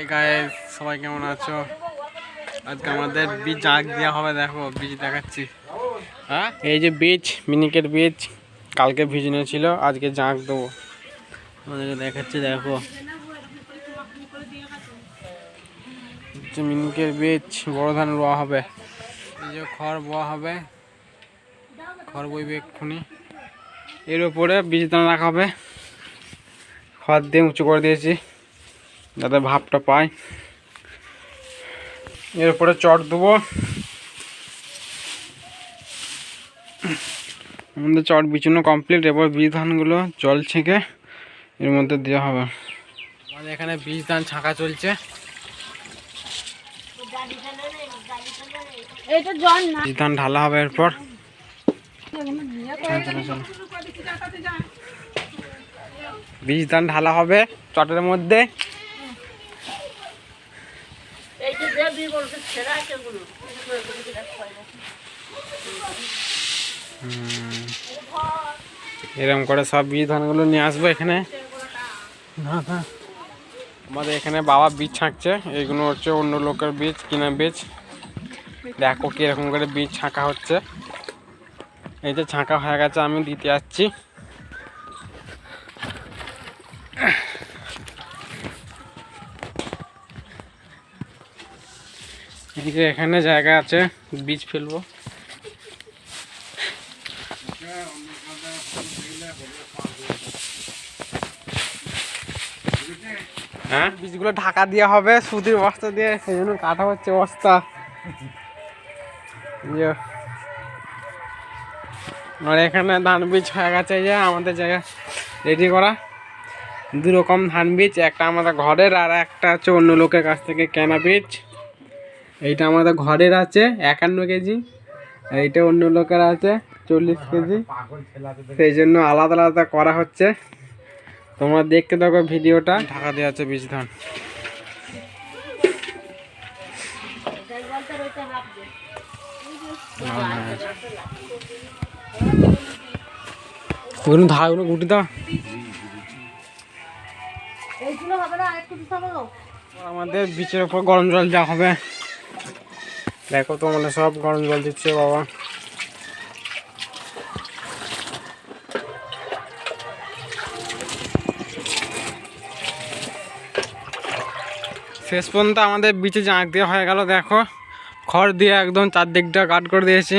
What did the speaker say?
এই গায়ে সবাই কেমন আছো? আজকে আমাদের বীজ জাঁক দেওয়া হবে দেখো বীজ দেখাচ্ছি। হ্যাঁ? এই যে বীজ মিনিকের বীজ কালকে ভিজানো ছিল আজকে জাঁক দেবো। আমাদেরকে দেখাচ্ছি দেখো। মিনিকের বীজ বড় ধান রোয়া হবে। এই যে খড় বোয়া হবে। খড় বইবে এক্ষুনি। এর উপরে বীজ দানা রাখা হবে। খড় দিয়ে উঁচু করে দিয়েছি। যাতে ভাবটা পায়। এর উপরে চট দেবো। আমাদের চট বিছানো কমপ্লিট এবার বীজ ধানগুলো জল ছেঁকে এর মধ্যে দেওয়া হবে। আমাদের এখানে বীজ ধান ছাঁকা চলছে। এটা জন না। বীজ ধান ঢালা হবে এরপর। বীজ ধান ঢালা হবে চটের মধ্যে। হুম। এরকম করে সব বীজ ধানগুলো নিয়ে আসব এখানে। আমাদের এখানে বাবা বীজ ছাঁকছে এইগুলো হচ্ছে অন্য লোকের বীজ, কিনা বীজ। দেখো কীরকম করে বীজ ছাঁকা হচ্ছে। এই যে ছাঁকা হয়ে গেছে, আমি দিতে যাচ্ছি যে এখানে জায়গা আছে, বীজ ফেলব। হ্যাঁ? বীজগুলো ঢাকা দেওয়া হবে, সুতির বস্তা দিয়ে, সেই জন্য কাটা হচ্ছে বস্তা। ইয়ে। আর এখানে ধান বীজ হয়ে গেছে যে আমাদের জায়গা রেডি করা। দু রকম ধান বীজ, একটা আমাদের ঘরের আর একটা হচ্ছে অন্য লোকের কাছ থেকে কেনা বীজ। এইটা আমাদের ঘরের আছে একান্ন কেজি। এইটা অন্য লোকের আছে চল্লিশ কেজি। সেই জন্য আলাদা আলাদা করা হচ্ছে। তোমরা দেখতে থাকো ভিডিওটা। ঢাকা দেওয়া আছে বীজ ধান। ওগুলো ধারগুলো গুটি দাও। আমাদের বিচের উপর গরম জল যা হবে। দেখো তো মানে সব গরম জল দিচ্ছে বাবা। শেষ পর্যন্ত আমাদের বিচে জাঁক দিয়ে হয়ে গেল, দেখো। খড় দিয়ে একদম চারদিকটা কাট করে দিয়েছি।